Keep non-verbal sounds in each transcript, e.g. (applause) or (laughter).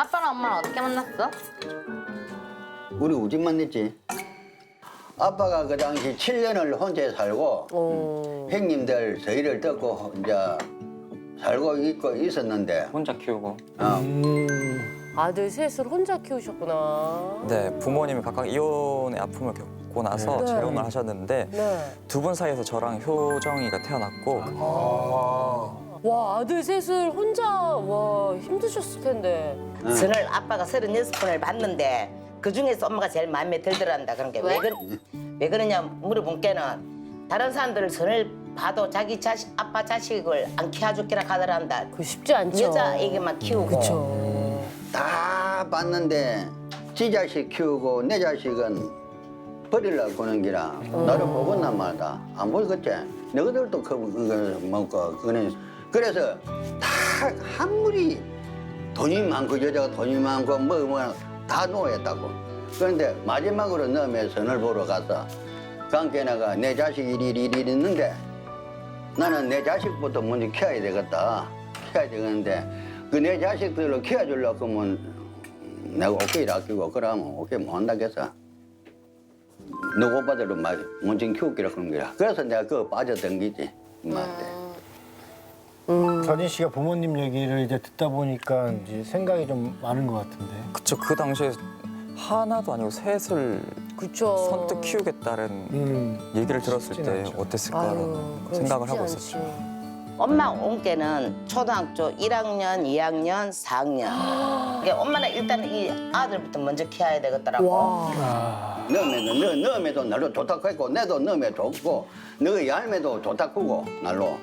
아빠랑 엄마랑 어떻게 만났어? 우리 우집만 냈지. 아빠가 그 당시 7년을 혼자 살고 어. 형님들 저희를 뜯고 이제 살고 있고 있었는데 혼자 키우고. 어, 아들 셋을 혼자 키우셨구나. 네, 부모님이 각각 이혼의 아픔을 겪고 나서 네. 재혼을 하셨는데 네. 두 분 사이에서 저랑 효정이가 태어났고 와 아들 셋을 혼자 와 힘드셨을 텐데. 선을 아빠가 36번을 봤는데 그 중에서 엄마가 제일 마음에 들더란다. 그런 게왜 왜? 왜 그러냐 물어본 게는 다른 사람들 선을 봐도 자기 자식 아빠 자식을 안 키워주기라 하더란다. 그 쉽지 않죠. 여자에게만 키우고 그렇죠. 다 봤는데 지 자식 키우고 내 자식은 버리려고 그는 기라 나를 보겠나 말다 안 보겠지 너희들도 그, 그 먹고 그는 그래서 다 한물이 돈이 많고 여자가 돈이 많고 뭐뭐다 노였다고 그런데 마지막으로 너의 선을 보러 가서 강께 내가 내 자식이 이리 이리 있는데 나는 내 자식부터 먼저 키워야 되겠다. 키워야 되겠는데 그 내 자식들을 키워주려고 하면 내가 오케이를 아끼고 그러면 오케이 못 한다겠어. 너 오빠들은 막 먼저 키우기라 그런 거야. 그래서 내가 그거 빠져든 기지. 엄마한테. 전인 씨가 부모님 얘기를 이제 듣다 보니까 이제 생각이 좀 많은 것 같은데. 그쵸 그 당시에 하나도 아니고 셋을 그렇죠. 선뜻 키우겠다는 음. 얘기를 들었을 쉽진 때 않죠. 어땠을까라는 그럼 생각을 쉽지 하고. 있었죠. 엄마 온 게는 초등학교 1학년, 2학년, 4학년. 그러니까 엄마는 일단 이 아들부터 먼저 키워야 되겠더라고. 와. 너매도 너 너매도 날로 좋다고 했고 내도 너매 좋고 너희 얄매도 좋다고 고 날로.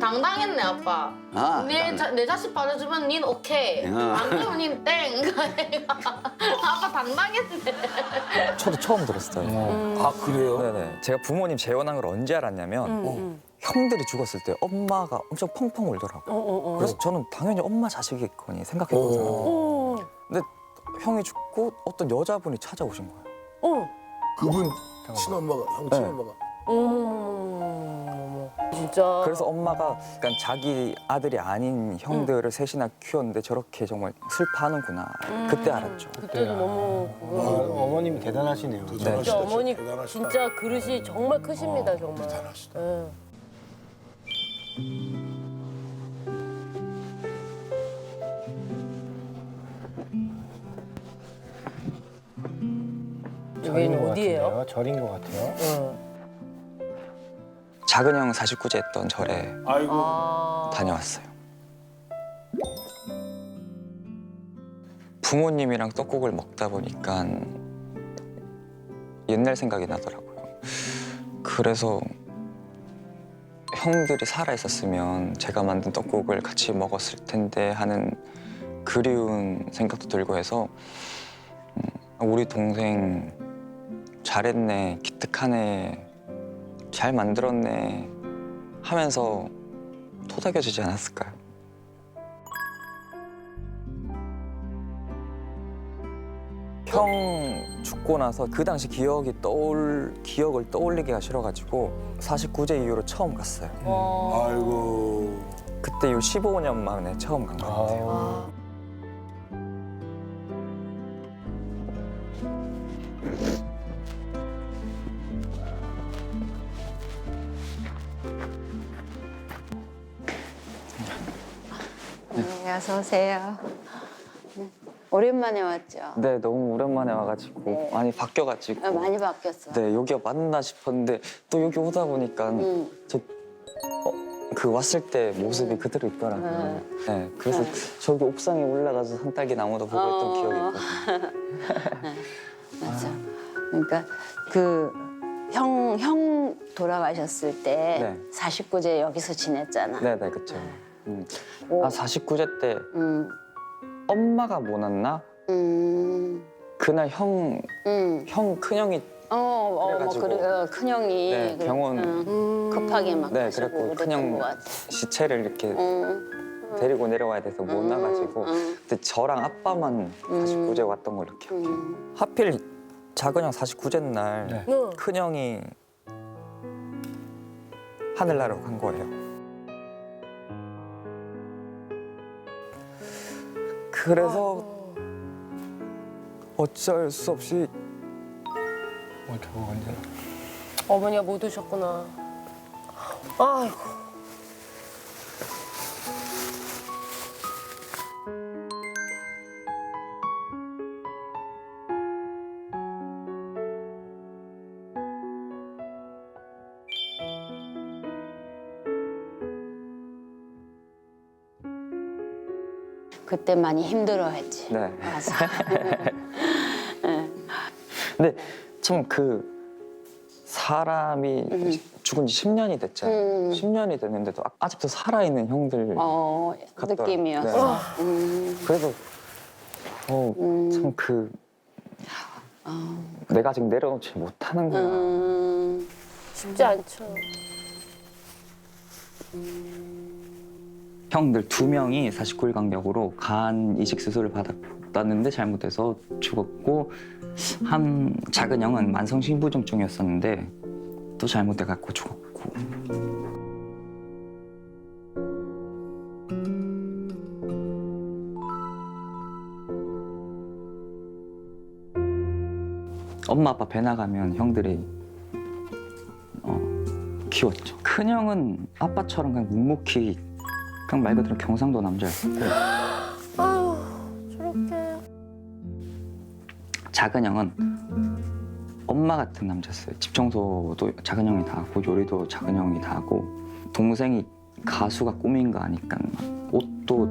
당당했네 아빠. 아, 내, 당당. 자, 내 자식 받아주면 닌 오케이. 어. 안 그러면 닌 땡. (laughs) 아빠 당당했네. 저도 처음 들었어요. 아 그래요? 네네. 제가 부모님 재혼한 걸 언제 알았냐면 음, 형들이 죽었을 때 엄마가 엄청 펑펑 울더라고요. 어, 어, 어. 그래서 저는 당연히 엄마 자식이겠거니 생각했거든요. 어. 근데 형이 죽고 어떤 여자분이 찾아오신 거예요. 어. 그분 친엄마가 형 네. 친엄마가 어머머머머머머. 진짜. 그래서 엄마가 그러니까 자기 아들이 아닌 형들을 셋이나 키웠는데 저렇게 정말 슬퍼하는구나. 그때 알았죠. 그때도 너무 어, 그거. 어 머님이 대단하시네요. 네. 진짜 어머니 대단하시다. 진짜 그릇이 정말 크십니다 정말. 대단하시다. 여기는 것 어디예요? 같은데요? 절인 것 같아요. 예. 작은 형 49제 했던 절에 아이고 아. 다녀왔어요. 부모님이랑 떡국을 먹다 보니까 옛날 생각이 나더라고요. 그래서 형들이 살아 있었으면 제가 만든 떡국을 같이 먹었을 텐데 하는 그리운 생각도 들고 해서 음, 우리 동생 잘했네, 기특하네, 잘 만들었네 하면서 토닥여지지 않았을까요? 형 죽고 나서 그 당시 기억이 떠올 기억을 떠올리기가 싫어가지고 49제 이후로 처음 갔어요. 와. 아이고 그때 이 15년 만에 처음 간 것 같아요. 네, 어서 오세요. 네, 오랜만에 왔죠. 네, 너무 오랜만에 와가지고 네. 많이 바뀌어가지고 아, 많이 바뀌었어. 네 여기가 맞나 싶었는데 또 여기 오다 보니까 응. 저 어, 그 왔을 때 모습이 그대로 있더라고요. 네, 그래서 저기 옥상에 올라가서 산딸기 나무도 보고 했던 어. 기억이 있거든요. (laughs) 맞아. 그러니까 그 형, 형 돌아가셨을 때 네. 49제 여기서 지냈잖아. 네, 네, 그쵸. 음. 오. 아 49제 때 음, 엄마가 못 왔나? 음, 그날 형, 음. 형 큰형이 어, 어, 뭐 그래가지고. 그래, 어, 큰형이 네, 그래, 병원. 응, 음. 급하게 막 네, 가시고 그랬고 그랬던 큰형 같아. 시체를 이렇게 응, 데리고 내려와야 돼서 못 음, 나가지고 음. 그때 저랑 아빠만 49제 왔던 걸로 기억해요. 음. 하필 작은 형 49제 날 네. 응. 큰형이 하늘나라로 간 거예요. 그래서 어쩔 수 없이 어, 저거 완전. 어머니가 못 오셨구나. 아이고. 그때 많이 힘들어했지. 네. 맞아. (laughs) 근데 참 그 사람이 죽은 지 10년이 됐잖아요. 음. 10년이 됐는데도 아- 아직도 살아있는 형들 어. 느낌이었어. 네. 음, 그래서 어, 음. 참그 어, 내가 아직 내려놓지 못하는구나. 음, 쉽지 않죠. 형들 두 명이 49일 간격으로 간 이식 수술을 받았는데 잘못해서 죽었고 한 작은 형은 만성 신부종증이었었는데 또 잘못돼 갖고 죽었고 엄마 아빠 배 나가면 형들이 어, 키웠죠. 큰 형은 아빠처럼 그냥 묵묵히 그냥 말 그대로 경상도 남자였고 아유, 저렇게. 작은 형은 엄마 같은 남자였어요. 집 청소도 작은 형이 다 하고 요리도 작은 형이 다 하고 동생이 가수가 꿈인 거 아니까 막 옷도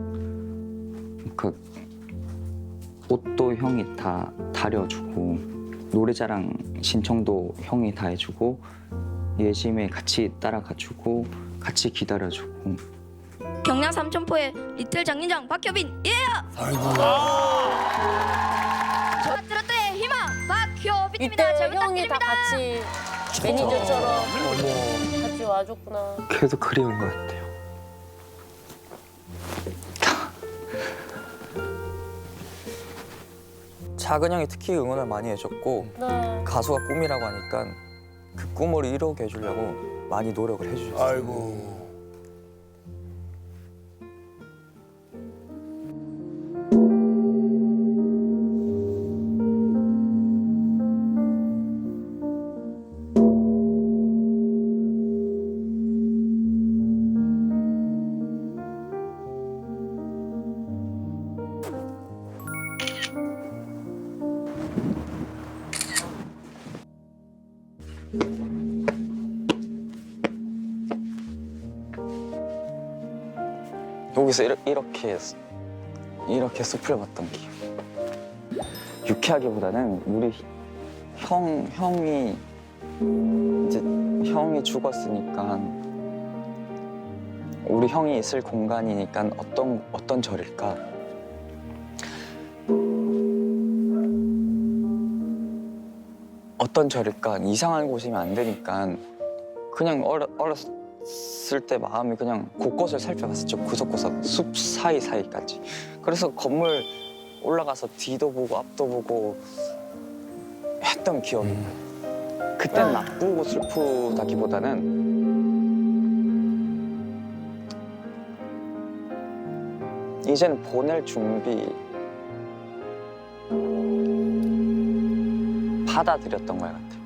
그 옷도 형이 다 다려주고 노래자랑 신청도 형이 다 해주고 예심에 같이 따라가주고 같이 기다려주고 경남 삼천포의 리틀 장인장 박효빈 예! 아이고. 트로트의 희망 박효빈입니다. 이때 잘 형이 다 부탁드립니다. 같이 매니저처럼 같이 와줬구나. 그래도 그리운 것 같아요. 작은 형이 특히 응원을 많이 해줬고 네. 가수가 꿈이라고 하니까 그 꿈을 이루게 해주려고 많이 노력을 해주셨어요. 아이고. 여기서 이렇게 이렇게, 이렇게 숲을 봤던 기억. 유쾌하기보다는 우리 형 형이 이제 형이 죽었으니까 우리 형이 있을 공간이니까 어떤 어떤 절일까? 어떤 절일까? 이상한 곳이면 안 되니까 그냥 어려, 어렸을 때 마음이 그냥 곳곳을 살펴봤었죠. 구석구석 숲 사이사이까지. 그래서 건물 올라가서 뒤도 보고 앞도 보고 했던 기억이 나요. 그땐 나쁘고 슬프다기보다는 이제는 보낼 준비 받아들였던 것 같아요.